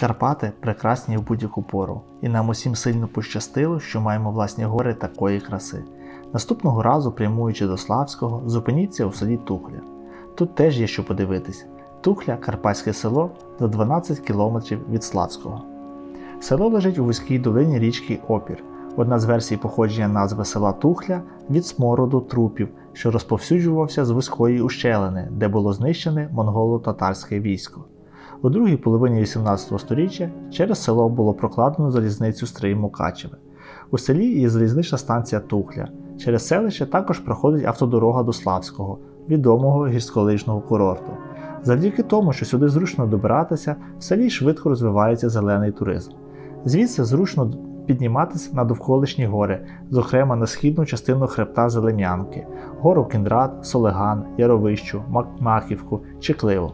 Карпати прекрасні в будь-яку пору, і нам усім сильно пощастило, що маємо власні гори такої краси. Наступного разу, прямуючи до Славського, зупиніться у селі Тухля. Тут теж є що подивитись. Тухля карпатське село за 12 кілометрів від Славського. Село лежить у вузькій долині річки Опір. Одна з версій походження назви села Тухля від смороду трупів, що розповсюджувався з вузької ущелини, де було знищене монголо-татарське військо. У другій половині 18 століття через село було прокладено залізницю Стрий Мукачеве. У селі є залізнична станція Тухля. Через селище також проходить автодорога до Славського, відомого гірськолижного курорту. Завдяки тому, що сюди зручно добиратися, в селі швидко розвивається зелений туризм. Звідси зручно підніматися на довколишні гори, зокрема на східну частину хребта Зелем'янки, гору Кіндрат, Солеган, Яровищу, Мак- Маківку, Чекливо.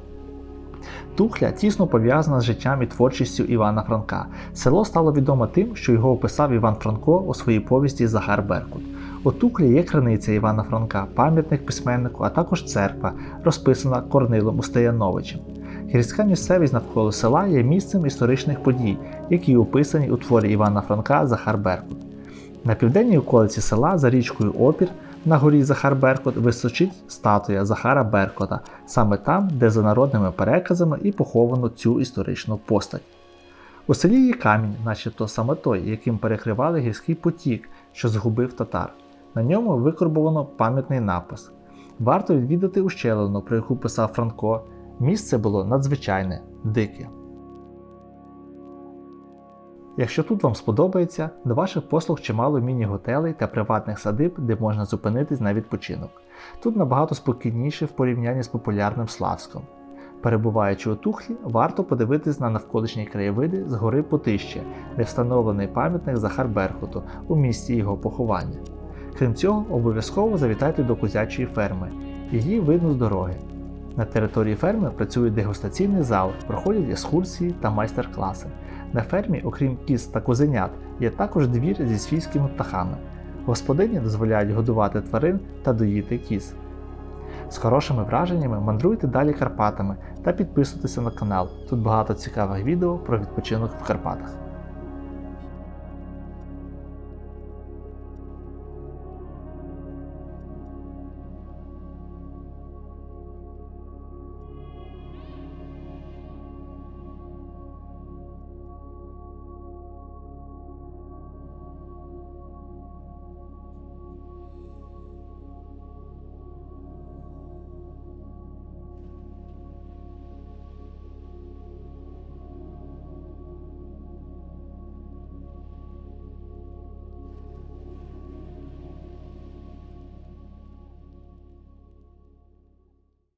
Тухля тісно пов'язана з життям і творчістю Івана Франка. Село стало відомо тим, що його описав Іван Франко у своїй повісті Захар Беркут. У Туклі є криниця Івана Франка, пам'ятник письменнику, а також церква, розписана Корнилом Устаяновичем. Гірська місцевість навколо села є місцем історичних подій, які описані у творі Івана Франка Захар Беркут. На південній околиці села за річкою Опір на горі Захар Беркут височить статуя Захара Беркота, саме там, де за народними переказами і поховано цю історичну постать. У селі є камінь, начебто саме той, яким перекривали гірський потік, що згубив татар. На ньому викорбовано пам'ятний напис. Варто відвідати ущелину, про яку писав Франко. Місце було надзвичайне, дике. Якщо тут вам сподобається, до ваших послуг чимало міні-готелей та приватних садиб, де можна зупинитись на відпочинок. Тут набагато спокійніше в порівнянні з популярним Славськом. Перебуваючи у Тухлі, варто подивитись на навколишні краєвиди з гори Потище, де встановлений пам'ятник Захар Беркуту у місці його поховання. Крім цього, обов'язково завітайте до козячої ферми. Її видно з дороги. На території ферми працює дегустаційний зал, проходять екскурсії та майстер-класи. На фермі, окрім кіз та козенят, є також двір зі свійськими птахами. Господині дозволяють годувати тварин та доїти кіз. З хорошими враженнями мандруйте далі Карпатами та підписуйтеся на канал. Тут багато цікавих відео про відпочинок в Карпатах.